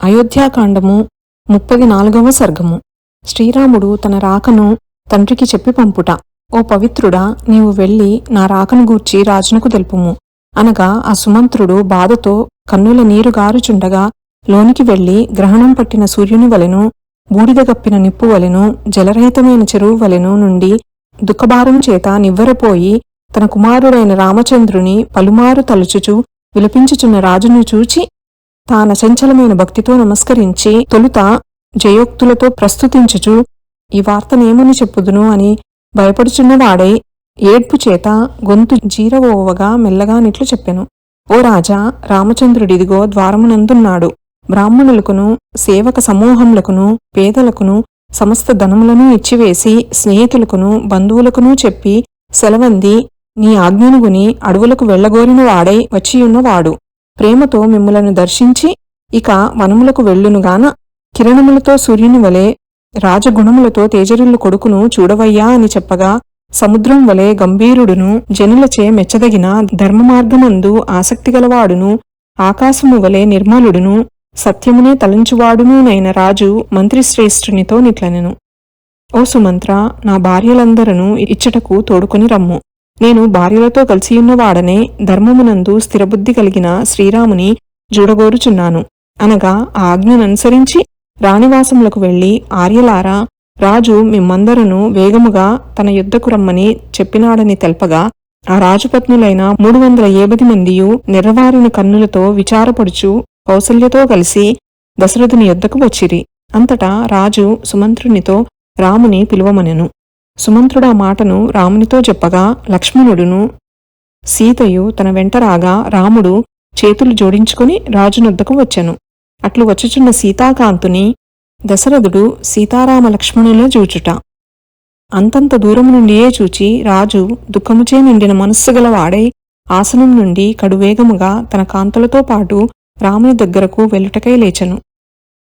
అయోధ్యాకాండము ముప్పది నాలుగవ సర్గము. శ్రీరాముడు తన రాకను తండ్రికి చెప్పి పంపుట. ఓ పవిత్రుడా నీవు వెళ్ళి నా రాకను గూర్చి రాజునకు తెలుపుము. అనగా ఆ సుమంత్రుడు బాధతో కన్నుల నీరు గారుచుండగా లోనికి వెళ్ళి గ్రహణం పట్టిన సూర్యుని వలెను బూడిదగప్పిన నిప్పు వలెను జలరహితమైన చెరువు వలెను నుండి దుఃఖభారం చేత నివ్వెరపోయి తన కుమారుడైన రామచంద్రుని పలుమారు తలుచుచు విలపించుచున్న రాజును చూచి తాన చంచలమైన భక్తితో నమస్కరించి తొలుత జయోక్తులతో ప్రస్తుతించుచు ఈ వార్తనేమని చెప్పుదును అని భయపడుచున్నవాడై ఏడ్పు చేత గొంతు జీరవోవగా మెల్లగా నిట్లు చెప్పెను. ఓ రాజా రామచంద్రుడిదిగో ద్వారమునందున్నాడు. బ్రాహ్మణులకును సేవక సమూహములకును పేదలకును సమస్త ధనములను ఇచ్చివేసి స్నేహితులకును బంధువులకును చెప్పి సెలవంది. నీ ఆజ్ఞనుగుని అడవులకు వెళ్ళగోరిన వాడై వచ్చియున్నవాడు. ప్రేమతో మిమ్ములను దర్శించి ఇక వనములకు వెళ్ళునుగాన కిరణములతో సూర్యుని వలె రాజగుణములతో తేజరుల కొడుకును చూడవయ్యా అని చెప్పగా సముద్రం వలె గంభీరుడును జనులచే మెచ్చదగిన ధర్మమార్గమందు ఆసక్తిగలవాడును ఆకాశము వలె నిర్మలుడును సత్యమునే తలంచువాడునునైన రాజు మంత్రిశ్రేష్ఠునితో నిట్లనెను. ఓ సుమంత్ర నా భార్యలందరను ఇచ్చటకు తోడుకొని రమ్ము. నేను భార్యలతో కలిసి ఉన్నవాడనే ధర్మమునందు స్థిరబుద్ధి కలిగిన శ్రీరాముని జూడగోరుచున్నాను అనగా ఆ ఆజ్ఞననుసరించి రాణివాసములకు వెళ్ళి ఆర్యలారా రాజు మిమ్మందరను వేగముగా తన యుద్ధకు రమ్మని చెప్పినాడని తెల్పగా ఆ రాజపత్నులైన మూడు వందల ఏబది మందియు నెర్రవారిన కన్నులతో విచారపడుచు కౌసల్యతో కలిసి దశరథుని యుద్ధకు వచ్చిరి. అంతటా రాజు సుమంత్రునితో రాముని పిలువమనెను. సుమంత్రుడా మాటను రామునితో చెప్పగా లక్ష్మణుడును సీతయు తన వెంట రాగా రాముడు చేతులు జోడించుకుని రాజునొద్దకు వచ్చెను. అట్లు వచ్చుచున్న సీతాకాంతుని దశరథుడు సీతారామ లక్ష్మణుల చూచుట. అంతంత దూరము నుండియే చూచి రాజు దుఃఖముచే నిండిన మనస్సు గలవాడై ఆసనం నుండి కడువేగముగా తన కాంతులతో పాటు రాముని దగ్గరకు వెళ్ళుటకై లేచెను.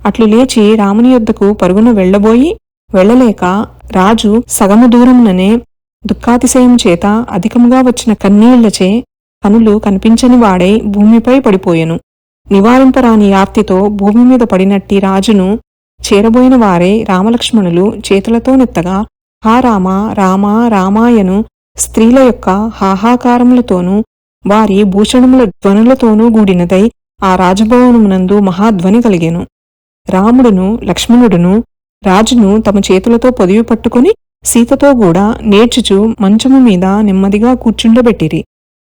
అట్లు లేచి రాముని యొద్దకు పరుగున వెళ్ళబోయి వెళ్ళలేక రాజు సగము దూరముననే దుఃఖాతిశయం చేత అధికముగా వచ్చిన కన్నీళ్ళచే కనులు కనిపించని వాడై భూమిపై పడిపోయెను. నివారింపరాని యాప్తితో భూమి మీద పడినట్టి రాజును చేరబోయిన వారే రామలక్ష్మణులు చేతులతో నెత్తగా హా రామ రామా రామాయను స్త్రీల యొక్క హాహాకారములతోనూ వారి భూషణముల ధ్వనులతోనూ గూడినదై ఆ రాజభవనమునందు మహాధ్వని కలిగెను. రాముడును లక్ష్మణుడును రాజును తమ చేతులతో పొదివి పట్టుకుని సీతతో కూడా నేర్చుచు మంచము మీద నెమ్మదిగా కూర్చుండబెట్టిరి.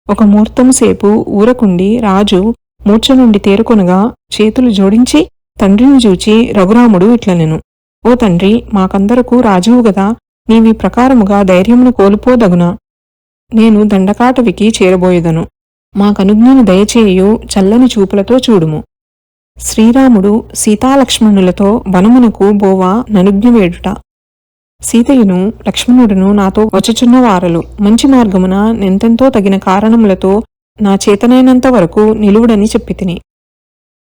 ఒక ముహూర్తము సేపు ఊరకుండి రాజు మూర్ఛ నుండి తేరుకొనగా చేతులు జోడించి తండ్రిని చూచి రఘురాముడు ఇట్లనెను ఓ తండ్రి మాకందరకు రాజువు గదా నీవి ప్రకారముగా ధైర్యమును కోల్పోదగునా? నేను దండకాటవికి చేరబోయేదను. మాకనుజ్ఞను దయచేయు చల్లని చూపులతో చూడుము. శ్రీరాముడు సీతాలక్ష్మణులతో వనమునకు బోవా ననుజ్ఞవేడుట. సీతయును లక్ష్మణుడును నాతో వచ్చుచున్న వారలు మంచి మార్గమున నెంతెంతో తగిన కారణములతో నా చేతనైనంత వరకు నిలువుడని చెప్పితిని.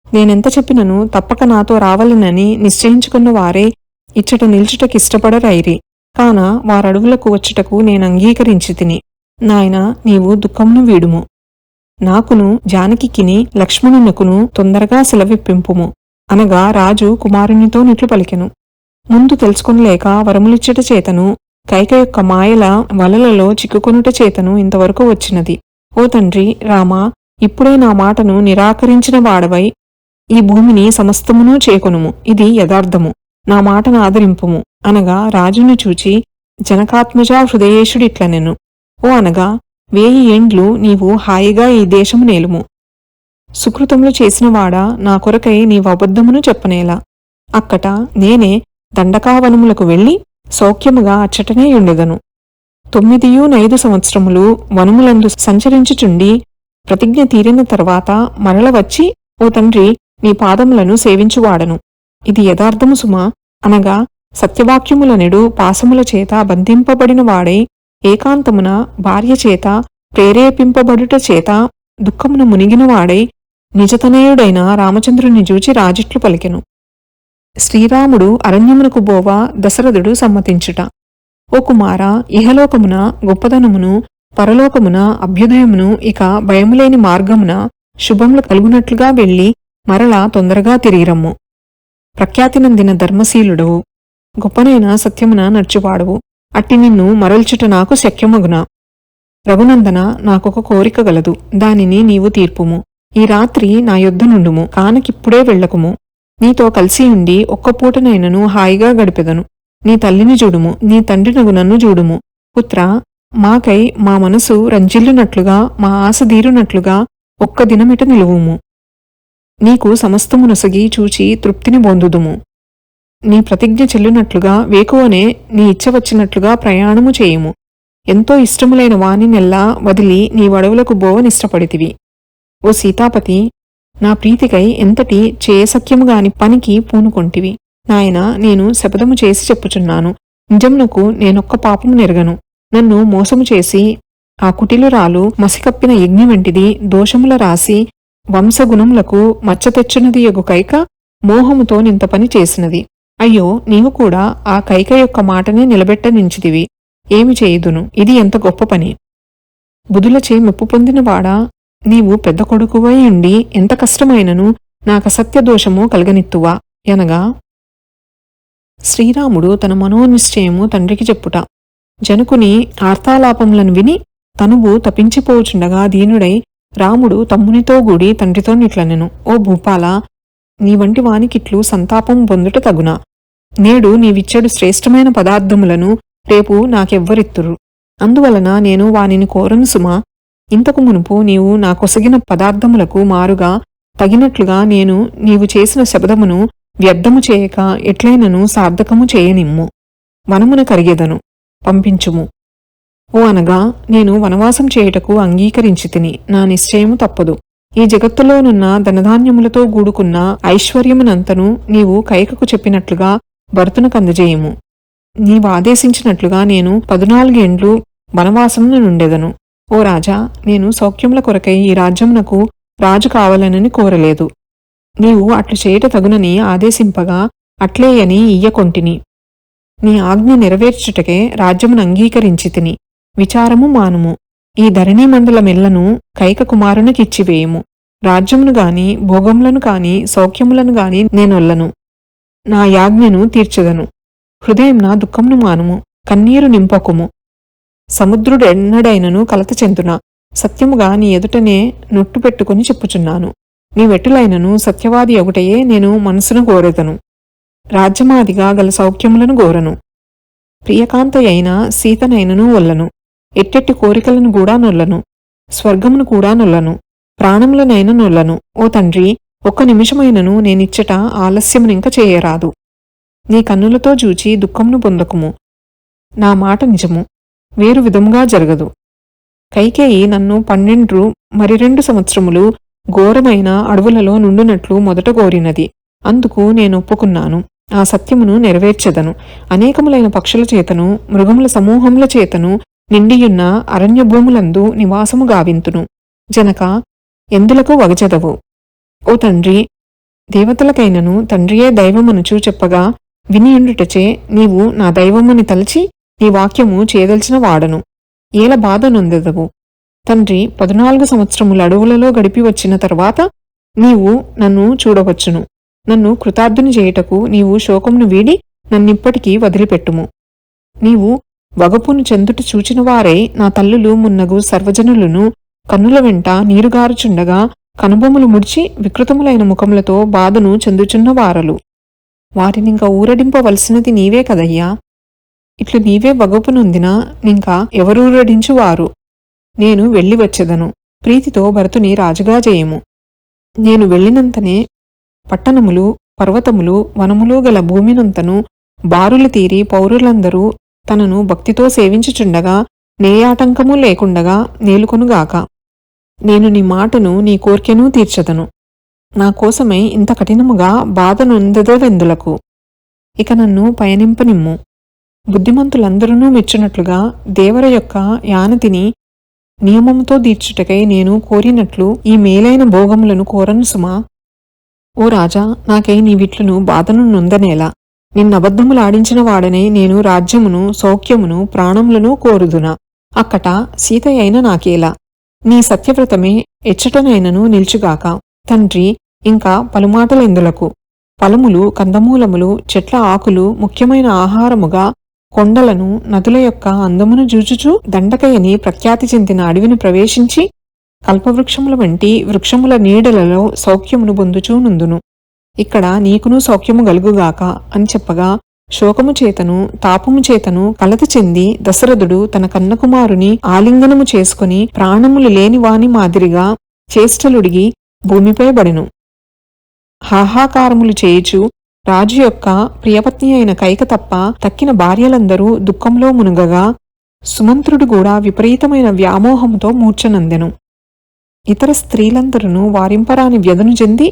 నేనెంత చెప్పినను తప్పక నాతో రావలనని నిశ్చయించుకున్న వారే ఇచ్చట నిల్చుటకిష్టపడరైరి కాన వారడుగులకు వచ్చుటకు నేను అంగీకరించి తిని నాయన నీవు దుఃఖమును వీడుము. నాకును జానకికిని లక్ష్మణునకును తొందరగా సెలవిప్పింపుము. అనగా రాజు కుమారునితో నిట్లు పలికెను ముందు తెలుసుకొనలేక వరములిచ్చట చేతను కైక యొక్క మాయల వలలలో చిక్కుకొనుట చేతను ఇంతవరకు వచ్చినది. ఓ తండ్రి రామా ఇప్పుడే నా మాటను నిరాకరించిన వాడవై ఈ భూమిని సమస్తమును చేకొనుము. ఇది యథార్థము. నా మాటను ఆదరింపుము. అనగా రాజును చూచి జనకాత్మజా హృదయేషుడిట్లనెను. ఓ అనగా వేయి ఏండ్లు నీవు హాయిగా ఈ దేశము నేలుము. సుకృతములు చేసినవాడా నా కొరకై నీవు అబద్ధమును చెప్పనేలా. అక్కట నేనే దండకావనములకు వెళ్ళి సౌఖ్యముగా అచ్చటనే ఉండెదను తొమ్మిదియు నైదు సంవత్సరములు వనములందు సంచరించుచుండి ప్రతిజ్ఞ తీరిన తర్వాత మరల వచ్చి ఓ తండ్రి నీ పాదములను సేవించువాడను. ఇది యథార్థము సుమా. అనగా సత్యవాక్యములనెడు పాసముల చేత బంధింపబడిన వాడై ఏకాంతమున భార్య చేత ప్రేరేపింపబడుట చేత దుఃఖమున మునిగినవాడై నిజతనయుడైన రామచంద్రుని చూచి రాజిట్లు పలికెను. శ్రీరాముడు అరణ్యమునకు బోవా దశరథుడు సమ్మతించుట. ఓ కుమార ఇహలోకమున గొప్పదనమును పరలోకమున అభ్యుదయమును ఇక భయములేని మార్గమున శుభములు కలుగునట్లుగా వెళ్ళి మరలా తొందరగా తిరిగిరమ్ము. ప్రఖ్యాతినందిన ధర్మశీలుడవు. గొప్పనైన సత్యమున నడుచువాడవు. అట్టి నిన్ను మరల్చుట నాకు శక్యమగునా? రఘునందన నాకొక కోరిక గలదు. దానిని నీవు తీర్పుము. ఈ రాత్రి నా యొద్దనుండుము కానకిప్పుడే వెళ్ళకుము. నీతో కలిసి ఉండి ఒక్క పూటనైనను హాయిగా గడిపెదను. నీ తల్లిని చూడుము. నీ తండ్రినగు నన్ను చూడుము. పుత్ర మాకై మా మనసు రంజిల్లునట్లుగా మా ఆశ తీరునట్లుగా ఒక్క దినమిట నిలువుము. నీకు సమస్తము నొసగి చూచి తృప్తిని పొందుదుము. నీ ప్రతిజ్ఞ చెల్లునట్లుగా వేకువనే నీ ఇచ్చ వచ్చినట్లుగా ప్రయాణము చేయుము. ఎంతో ఇష్టములైన వాణినెల్లా వదిలి నీ వడవులకు బోవనిష్టపడితివి ఓ సీతాపతి నా ప్రీతికై ఎంతటి చేయసఖ్యముగాని పనికి పూనుకొంటివి. నాయన నేను శపథము చేసి చెప్పుచున్నాను. నిజమునకు నేనొక్క పాపము నెరగను. నన్ను మోసము చేసి ఆ కుటిలురాలు మసికప్పిన యజ్ఞ వంటిది దోషముల రాసి వంశగుణములకు మచ్చ తెచ్చినది యొగు కైక మోహముతో నింత పని చేసినది. అయ్యో నీవు కూడా ఆ కైక యొక్క మాటనే నిలబెట్టనించిదివి ఏమి చేయుదును? ఇది ఎంత గొప్ప పని. బుధులచే మెప్పు పొందినవాడా నీవు పెద్ద కొడుకువై ఉండి ఎంత కష్టమైనను నాకసత్య దోషము కలగనిత్తువా? ఎనగా శ్రీరాముడు తన మనోనిశ్చయము తండ్రికి చెప్పుట. జనకుని ఆర్తాలాపములను విని తనువు తపించిపోచుండగా దీనుడై రాముడు తమ్మునితో గూడి తండ్రితో నిట్లనెను. ఓ భూపాల నీ వంటి వానికిట్లు సంతాపం పొందుట తగునా? నేడు నీవిచ్చడు శ్రేష్టమైన పదార్థములను రేపు నాకెవ్వరిత్తురు. అందువలన నేను వానిని కోరను సుమా. ఇంతకు మునుపు నీవు నా కొసగిన పదార్థములకు మారుగా తగినట్లుగా నేను నీవు చేసిన శబ్దమును వ్యర్థము చేయక ఎట్లైనను సార్థకము చేయనిమ్ము. వనమున కరిగెదను. పంపించుము. ఓ అనగా నేను వనవాసం చేయుటకు అంగీకరించి తిని నా నిశ్చయము తప్పదు. ఈ జగత్తులోనున్న ధనధాన్యములతో గూడుకున్న ఐశ్వర్యమునంతను నీవు కైకకు చెప్పినట్లుగా భర్తును అందజేయము. నీవు ఆదేశించినట్లుగా నేను పదునాలుగేండ్లు వనవాసమును నుండెదను. ఓ రాజా నేను సౌఖ్యముల కొరకై ఈ రాజ్యమునకు రాజు కావాలనని కోరలేదు. నీవు అట్లు చేయట తగునని ఆదేశింపగా అట్లేయని ఇయ్యకొంటిని. నీ ఆజ్ఞ నెరవేర్చుటకే రాజ్యమును అంగీకరించి తిని. విచారము మానుము. ఈ ధరణీ మండలమెల్లను కైక కుమారునికిచ్చివేయుము. రాజ్యమును గాని భోగములను కాని సౌఖ్యములను గాని నేనొల్లను. నా యాజ్ఞను తీర్చెదను. హృదయం దుఃఖమును మానుము కన్నీరు నింపకుము. సముద్రుడెన్నడైనను కలత చెందున? సత్యముగా నీ ఎదుటనే నొట్టు పెట్టుకుని చెప్పుచున్నాను. నీ వెట్టులైనను సత్యవాది ఒకటయే నేను మనసును కోరెదను. రాజ్యమాదిగా గల సౌఖ్యములను గోరను ప్రియకాంత అయిన సీతనైనను వల్లను. ఎట్టెట్టి కోరికలను కూడా నొల్లను. స్వర్గమును కూడా నొల్లను. ప్రాణములనైన నొల్లను. ఓ తండ్రి ఒక్క నిమిషమైనను నేనిచ్చట ఆలస్యమునింక చేయరాదు. నీ కన్నులతో చూచి దుఃఖంను పొందకుము. నా మాట నిజము వేరు విధముగా జరగదు. కైకేయి నన్ను పన్నెండు మరి రెండు సంవత్సరములు ఘోరమైన అడవులలో నుండునట్లు మొదట కోరినది. అందుకు నేను ఒప్పుకున్నాను. ఆ సత్యమును నెరవేర్చెదను. అనేకములైన పక్షుల చేతను మృగముల సమూహముల చేతను నిండియున్న అరణ్య భూములందు నివాసము గావింతును. జనక ఎందులకు వగచెదవు? ఓ తండ్రి దేవతలకైనను తండ్రియే దైవమనుచూ చెప్పగా వినియుండుటచే నీవు నా దైవమని తలచి నీ వాక్యము చేయదలిచిన వాడను. ఏల బాధ నొందెదవు? తండ్రి పదునాలుగు సంవత్సరముల అడవులలో గడిపి వచ్చిన తర్వాత నీవు నన్ను చూడవచ్చును. నన్ను కృతార్థుని చేయుటకు నీవు శోకమును వీడి నన్నిప్పటికీ వదిలిపెట్టుము. నీవు వగపును చెందుట చూచిన వారై నా తల్లులు మున్నగు సర్వజనులను కన్నుల వెంట నీరుగారుచుండగా కనుబొమ్మలు ముడిచి వికృతములైన ముఖములతో బాధను చెందుచున్న వాటినింక ఊరడింపవలసినది నీవే కదయ్యా. ఇట్లు నీవే వగపునొందినా నింకా ఎవరూరడించువారు నేను వెళ్ళి వచ్చెదను. ప్రీతితో భరతుని రాజుగా చేయము నేను వెళ్ళినంతనే పట్టణములు పర్వతములు వనములు గల భూమినంతను బారులు తీరి పౌరులందరూ తనను భక్తితో సేవించుచుండగా నేయాటంకము లేకుండగా నేలుకొనుగాక. నేను నీ మాటను నీ కోర్కెనూ తీర్చదను. నా కోసమై ఇంత కఠినముగా బాధ వెందులకు. ఇక నన్ను పయనింపనిమ్ము. బుద్ధిమంతులందరూ మెచ్చినట్లుగా దేవర యొక్క యానతిని నియమముతో దీర్చుటకై నేను కోరినట్లు ఈ మేలైన భోగములను కోరను సుమా. ఓ రాజా నాకై నీ విట్లను బాధను నొందనేలా. నిన్నబద్ధములాడించిన వాడనే నేను రాజ్యమును సౌఖ్యమును ప్రాణములను కోరుదునా. అక్కట సీత అయిన నాకేలా. నీ సత్యవ్రతమే ఎచ్చటనైనను నిల్చుగాక. తండ్రి ఇంకా పలుమాటలెందులకు ఫలములు కందమూలములు చెట్ల ఆకులు ముఖ్యమైన ఆహారముగా కొండలను నదుల యొక్క అందమును జూచుచూ దండకయని ప్రఖ్యాతి చెందిన అడవిని ప్రవేశించి కల్పవృక్షముల వంటి వృక్షముల నీడలలో సౌఖ్యమును పొందుచూ నుందును. ఇక్కడ నీకును సౌఖ్యము గలుగుగాక అని చెప్పగా శోకము చేతను తాపము చేతను కలత చెంది దశరథుడు తన కన్నకుమారుని ఆలింగనము చేసుకుని ప్రాణములు లేని వాని మాదిరిగా చేష్టలుడిగి భూమిపై బడెను. హాహాకారములు చేయుచు రాజు యొక్క ప్రియపత్ని అయిన కైక తప్ప తక్కిన భార్యలందరూ దుఃఖంలో మునుగగా సుమంత్రుడు కూడా విపరీతమైన వ్యామోహంతో మూర్ఛనందెను. ఇతర స్త్రీలందరూ వారింపరాని వ్యధను చెంది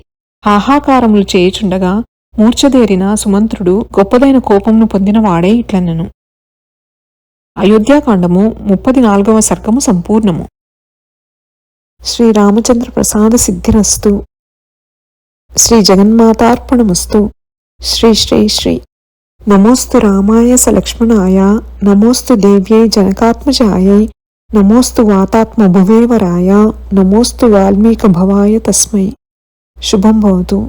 హాహాకారములు చేయుచుండగా మూర్ఛదేరిన సుమంత్రుడు గొప్పదైన కోపమును పొందిన వాడే ఇట్లనెను. అయోధ్యాకాండము ముప్పది నాలుగవ సర్గము సంపూర్ణము. శ్రీరామచంద్ర ప్రసాద సిద్ధిరస్తు. శ్రీ జగన్మాతార్పణమస్తు శ్రీ శ్రీ శ్రీ నమోస్తు రామాయ సలక్ష్మణాయ నమోస్తు దేవ్యై జనకాత్మజాయై నమోస్తు వాతాత్మ భువేవరాయ నమోస్తు వాల్మీక భవాయ తస్మై శుభం భవతు